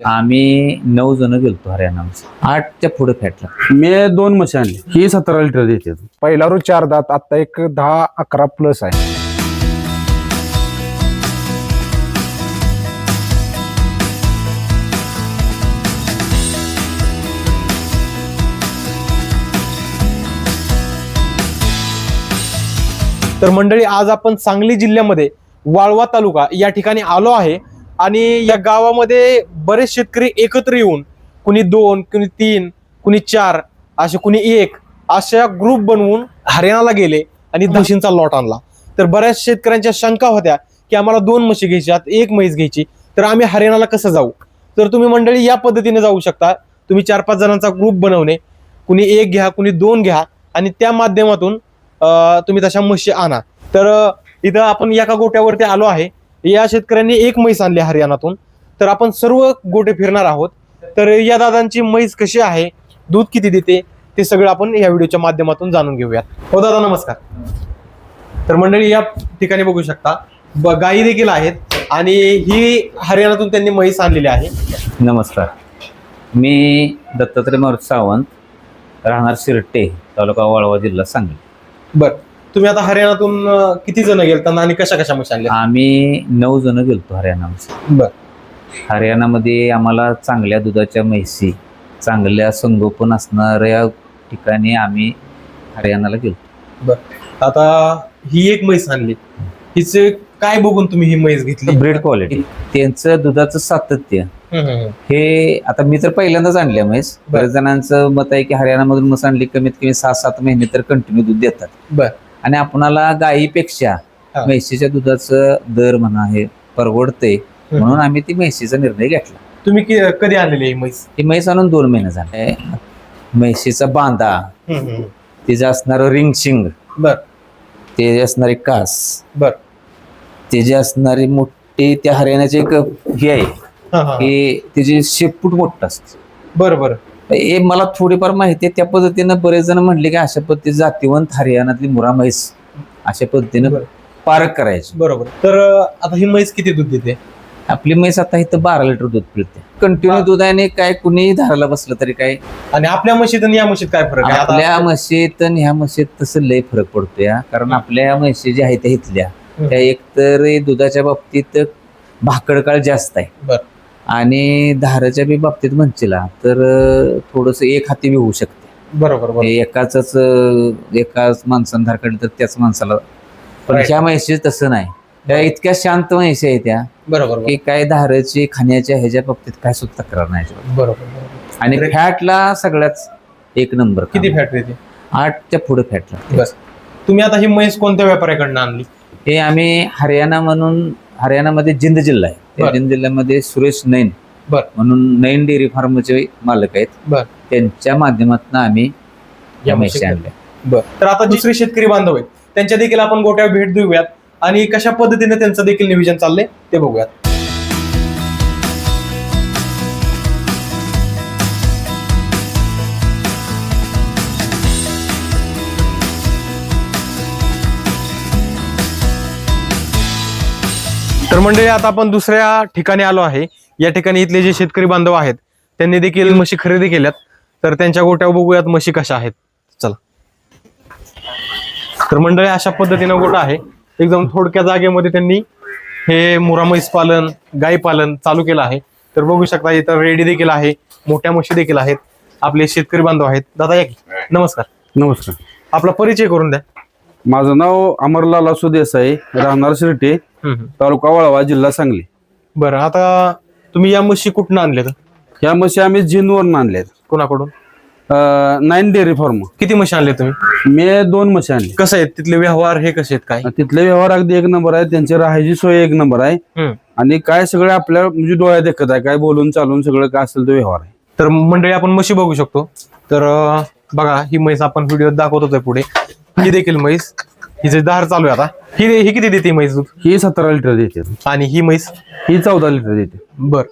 आम्ही नऊ जण गेलतो हरियाणा आठच्या पुढे फॅटला मी दोन म्हशी आणली. ही सतरा लिटर देते. पहिला रो चार दात आता एक दहा अकरा प्लस आहे. तर मंडळी आज आपण सांगली जिल्ह्यामध्ये वाळवा तालुका या ठिकाणी आलो आहे. आणि या गावामध्ये बरेच शेतकरी एकत्र येऊन कुणी दोन कुणी तीन कुणी चार असे कुणी एक अशा ग्रुप बनवून हरियाणाला गेले आणि म्हशींचा लॉट आणला. तर बऱ्याच शेतकऱ्यांच्या शंका होत्या की आम्हाला दोन म्हशी घ्यायच्यात एक म्हैस घ्यायची तर आम्ही हरियाणाला कसं जाऊ? तर तुम्ही मंडळी या पद्धतीने जाऊ शकता. तुम्ही चार पाच जणांचा ग्रुप बनवणे कुणी एक घ्या कुणी दोन घ्या आणि त्या माध्यमातून तुम्ही तशा म्हशी आणा. तर इथं आपण एका गोट्यावरती आलो आहे. या शेतकऱ्यांनी एक म्हैस आणली हरियाणातून. तर आपण सर्व गोटे फिरणार आहोत. तर या दादांची म्हैस कशी आहे? दूध किती देते? ते सगळं आपण या व्हिडिओच्या माध्यमातून जाणून घेऊयात. हो दादा नमस्कार. तर मंडळी या ठिकाणी बघू शकता ब- गायी देखील आहेत आणि ही हरियाणातून त्यांनी म्हैस आणलेली आहे. नमस्कार. मी दत्तात्रय मारुत सावंत राहणार शिरटे तालुका वाळवा जिल्हा सांगली. बर. तुम्ही आता हरियाणातून अं, किती जण गेलता आणि कशा कशा आणल्या आम्ही नऊ जण गेलतो हरियाणा बर. हरियाणामध्ये आम्हाला चांगल्या दुधाच्या म्हैसी चांगल्या संगोपन असणाऱ्या ठिकाणी आम्ही हरियाणाला गेलो आता ही एक म्हैस आणली. हिचे काय बघून तुम्ही ही म्हैस घेतली? ब्रीड क्वालिटी त्यांचं दुधाचं सातत्य. हम्म, हम्म, हम्म. हे आता मी तर पहिल्यांदाच आणल्या म्हैस. बर. बऱ्याच जणांचं मत आहे की हरियाणामधून म्हस आणली कमीत कमी सहा सात महिने तर कंटिन्यू दूध देतात. बर. आणि आपणाला गायीपेक्षा. म्हैशीच्या दुधाचं दर म्हणा हे परवडते म्हणून आम्ही ती म्हैशीचा निर्णय घेतला. तुम्ही कधी आणलेली ही म्हैस? ही म्हैस आणून दोन महिने झाले. म्हैशीचा बांधा. तिचं असणारं रिंग शिंग बर. ते असणारी कास बर. ते जे असणारी मोठी त्या हरियाणाची एक हे आहे. की तिची शेपूट मोठं असतं. बरं बरं. हे मला थोडीफार माहिती आहे. त्या पद्धतीनं बरेच जण म्हणले की अशा पद्धती जातीवंत हरियाणातली मुरा म्हैस अशा पद्धतीनं. पारख करायची. बरोबर. तर आता ही म्हैस किती दूध देते? आपली म्हैस आता इथं बारा लिटर दूध पिळते. कंटिन्यू हा. दुधाने काय कुणीही धाराला बसलं तरी काय? आणि आपल्या म्हशीत आणि या म्हशीत काय फरक आहे? आपल्या म्हशीत आणि ह्या म्हशीत तसं लय फरक पडतो या. कारण आपल्या ह्या म्हशी ज्या आहेत त्या इथल्या. त्या एकतर दुधाच्या बाबतीत भाकडकाळ जास्त आहे. बर. आणि धाराच्या बी बाबतीत म्हणशीला तर थोडस एक हाती बी होऊ शकते. बरोबर बरोबर. एकाच एकाच माणसानं धार काढली तर त्याच माणसाला. पण. ह्या म्हैशी तसं नाही. त्या इतक्या शांत म्हैशी आहे त्या बरोबर की काय धाराची खाण्याच्या ह्याच्या बाबतीत काय सुद्धा तक्रार नाही. बरोबर आणि. फॅटला सगळ्याच एक नंबर किती. फॅट देते आठच्या पुढे फॅट लागते. बस. तुम्ही आता ही म्हैस कोणत्या व्यापाऱ्याकडनं आणली? हे आम्ही हरियाणा म्हणून हरियाणामध्ये जिंद जिल्हा आहे त्या बर. जिंद जिल्ह्यामध्ये सुरेश नैन बर. म्हणून नैन डेअरी फार्मचे मालक आहेत बर. त्यांच्या माध्यमातून आम्ही या या म्हशी म्हशी आणल्या तर आता दुसरे शेतकरी बांधव आहेत त्यांच्या देखील आपण गोट्या भेट देऊयात आणि कशा पद्धतीने त्यांचं देखील नियोजन चाललंय ते बघूयात तर मंडळी आता आपण दुसऱ्या ठिकाणी आलो आहे. या ठिकाणी इथले जे शेतकरी बांधव आहेत त्यांनी देखील म्हशी खरेदी केल्यात. तर त्यांच्या गोट्या बघूयात म्हशी कशा आहेत. चला. तर मंडळी अशा पद्धतीनं गोटा आहे. एकदम थोडक्या जागेमध्ये त्यांनी हे मुरा म्हैस पालन गाई पालन चालू केलं आहे. तर बघू शकता इथं रेडी देखील आहे. मोठ्या म्हशी देखील आहेत. आपले शेतकरी बांधव आहेत. दादा या की. नमस्कार. नमस्कार. आपला परिचय करून द्या. माझं नाव अमरलाल असू देसाई राहणार शिरटे तालुका वळवा जिल्हा सांगली. बरं आता तुम्ही या म्हशी कुठनं आणल्यात? ह्या म्हशी आम्ही जिनवरून आणल्यात. कोणाकडून? Nine dairy farm. किती म्हशी आणले तुम्ही? मी दोन म्हशी आणली. कसं आहेत? तिथले व्यवहार हे कसे आहेत काय? तिथले व्यवहार अगदी एक नंबर आहे त्यांची राहायची सोय एक नंबर आहे. आणि काय सगळे आपल्या म्हणजे डोळ्यात देखत आहे. काय बोलून चालून सगळं काय असेल तो व्यवहार आहे. तर मंडळी आपण म्हशी बघू शकतो. तर बघा ही म्हैस आपण व्हिडिओ दाखवत होतोय पुढे. ही देखील म्हैस. हिचे दार चालू आहे आता ही ही किती देते म्हैस दूध? ही सतरा लिटर देते. आणि ही म्हैस? ही चौदा लिटर देते. बर.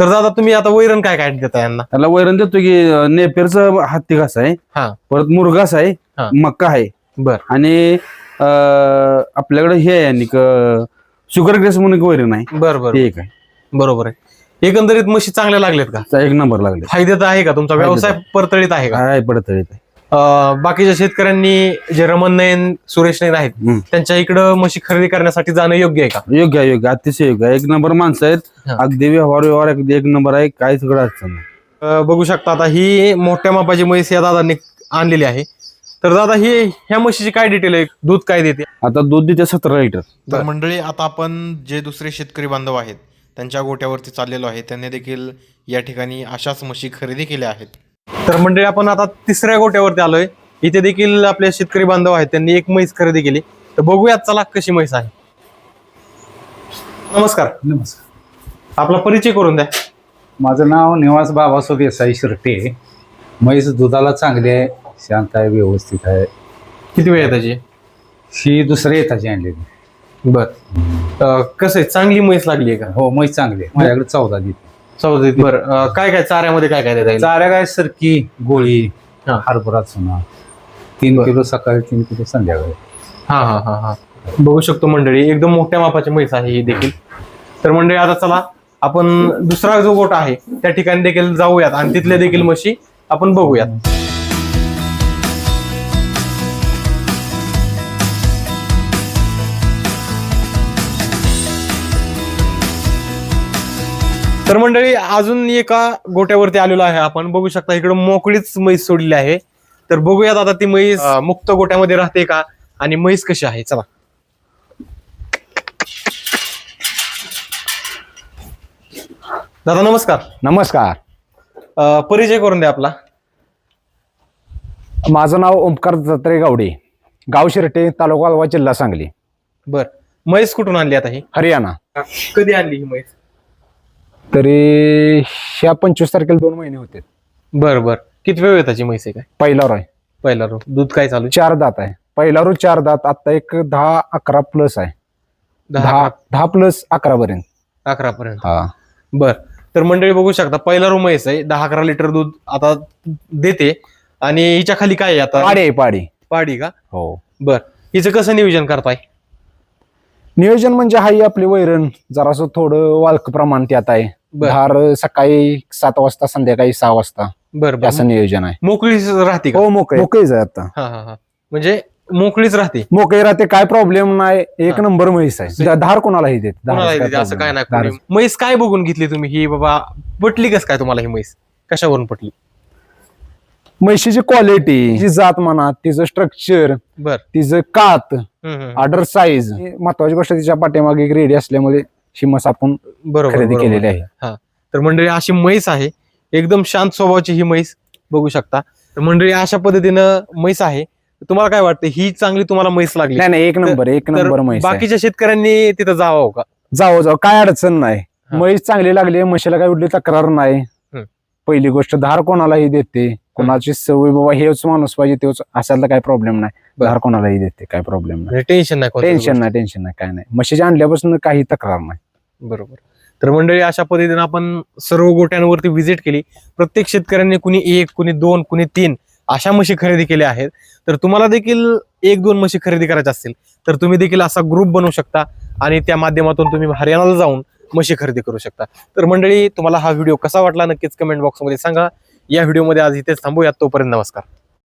तर दादा तुम्ही आता वैरण काय काय देता यांना? त्याला वैरण देतो की नेपेरचं हत्ती घास आहे हा. परत मुरघास आहे हा. मक्का आहे. बर. आणि अं, आपल्याकडे हे आहे आणि शुगर ग्रेस म्हणून एक वैरण आहे. बर बर. ते एक आहे. बरोबर आहे. एकंदरीत म्हशी चांगल्या लागल्यात का? चा एक नंबर लागले फायद्यात आहे का तुमचा? व्यवसाय परतळीत आहे का? काय पडतळीत आहे. बाकीच्या शेतकऱ्यांनी जे रमण नयन सुरेश नयन आहेत हम्म. त्यांच्या इकडं म्हशी खरेदी करण्यासाठी जाणं योग्य आहे का? योग्य आहे योग्य आहे, अतिशय योग्य आहे. एक नंबर माणसं आहेत. हा. अगदी व्यवहार व्यवहार अगदी एक नंबर आहे. काही सगळं अडचण नाही. अं, बघू शकता आता ही मोठ्या मापाची म्हैस या दादांनी आणलेली आहे. तर दादा ही ह्या म्हशीची काय डिटेल आहे? दूध काय देते? आता दूध देते सतरा लिटर. तर मंडळी आता आपण जे दुसरे शेतकरी बांधव आहेत त्यांच्या गोट्यावरती चाललेलो आहे. त्यांनी देखील या ठिकाणी अशाच म्हशी खरेदी केल्या आहेत. तर मंडळी आपण आता तिसऱ्या गोट्यावरती आलोय. इथे देखील आपले शेतकरी बांधव आहेत त्यांनी एक म्हैस खरेदी केली. तर बघूयात चला कशी म्हैस आहे. नमस्कार. नमस्कार. आपला परिचय करून द्या. माझं नाव निवास बाबासो देसाई शिर्टे. म्हैस दुधाला चांगली आहे शांत आहे व्यवस्थित आहे. किती वेळ आहे त्याची ही दुसऱ्या येताची आणलेली. बर. कसं आहे? चांगली म्हैस लागली आहे का? हो म्हैस चांगली आहे. माझ्याकडे चौदा देते चौदा बर काय काय चाऱ्यामध्ये काय काय देता येईल? चाऱ्या काय सरकी गोळी हा. हरभरा चुना तीन बरं. किलो सकाळी तीन किलो संध्याकाळी. हा हा हा हा. बघू शकतो मंडळी एकदम मोठ्या मापाची म्हैस आहे ही देखील. तर मंडळी आता चला आपण दुसरा जो गोट आहे त्या ठिकाणी देखील जाऊयात. आणि तिथल्या देखील म्हशी आपण बघूयात. तर मंडळी अजून एका गोट्यावरती आलेलो आहे आपण. बघू शकता इकडे मोकळीच म्हैस सोडली आहे. तर बघूयात आता ती म्हैस मुक्त गोट्यामध्ये राहते का? आणि म्हैस कशी आहे? चला. दादा नमस्कार. नमस्कार. अं, परिचय करून द्या आपला. माझं नाव ओंकार दत्तात्रय गावडे. गाव शिर्टे तालुका अलवा जिल्हा सांगली. बर. म्हैस कुठून आणली आता ही? हरियाणा. कधी आणली ही म्हैस? तरी ह्या पंचवीस तारखेला दोन महिने होते. बर बर. किती वेळ त्याची म्हैस आहे काय? पहिला रोय पहिला रो दूध काय चालू आहे? चार दात आहे. पहिला रो चार दात आता एक दहा अकरा प्लस आहे. दहा दहा दहा प्लस अकरा पर्यंत. अकरा पर्यंत. हा. बर. तर मंडळी बघू शकता पहिला रूम म्हैस आहे. दहा अकरा लिटर दूध आता देते. आणि हिच्या खाली काय आहे आता? पाडी आहे पाडी. पाडी का? हो. बर. हिचं कसं नियोजन करताय? नियोजन म्हणजे हाही आपले वैरण. जरासं थोडं वालक प्रमाण त्यात आहे. बर. धार सकाळी सात वाजता संध्याकाळी सहा वाजता बर बर. असं नियोजन आहे. मोकळी राहते का? हो मोकळे. मोकळीच आहे आता. हा हा हा. म्हणजे मोकळीच राहते? मोकळी राहते काय प्रॉब्लेम नाही. एक हा. नंबर म्हैस आहे. धार कोणालाही देत? कोणाला धाराचं येते असं काय problem नाही नाही. कोणी- म्हैस काय बघून घेतली तुम्ही? ही बाबा पटली कस काय तुम्हाला ही म्हैस? कशावरून पटली? म्हशीची क्वालिटी तिची जात म्हणा तिचं स्ट्रक्चर बर. तिचं कात हम्म, हम्म. ऑर्डर साईज महत्वाची गोष्ट तिच्या पाठीमागे एक रेडी असल्यामुळे ही म्हस आपण बरोबर खरेदी बरोबर. केलेली आहे. तर मंडळी अशी म्हैस आहे. एकदम शांत स्वभावाची ही म्हैस बघू शकता. तर मंडळी अशा पद्धतीनं म्हैस आहे. तुम्हाला काय वाटतं? ही चांगली तुम्हाला म्हैस लागली. नाही नाही एक नंबर एक तर नंबर म्हैस आहे. बाकीच्या शेतकऱ्यांनी तिथं जावं हो का? जाओ जाओ काय अडचण नाही. हा. म्हैस चांगली लागली म्हशीला काय कुठली तक्रार नाही. हम्म. पहिली गोष्ट धार कोणालाही देते. कोणाची सवय बाबा हेच माणूस पाहिजे तेच असायला काय प्रॉब्लेम नाही. बरं. धार कोणालाही देते काय प्रॉब्लेम नाही. टेन्शन नाही कोणत्याच टेन्शन नाही टेन्शन नाही काय नाही. म्हशीच्या आणल्यापासून काही तक्रार नाही. बरोबर. तर मंडळी अशा पद्धतीने आपण सर्व गोट्यांवरती व्हिजिट केली. प्रत्येक शेतकऱ्यांनी कुणी एक कुणी दोन कुणी तीन अशा म्हशी खरेदी केल्या आहेत. तर तुम्हाला देखील एक दोन म्हशी खरेदी करायच्या असतील तर तुम्ही देखील असा ग्रुप बनवू शकता आणि त्या माध्यमातून तुम्ही हरियाणाला जाऊन म्हशी खरेदी करू शकता. तर मंडळी तुम्हाला हा व्हिडिओ कसा वाटला नक्कीच कमेंट बॉक्समध्ये सांगा. या व्हिडिओमध्ये आज इथेच थांबूयात. तोपर्यंत नमस्कार.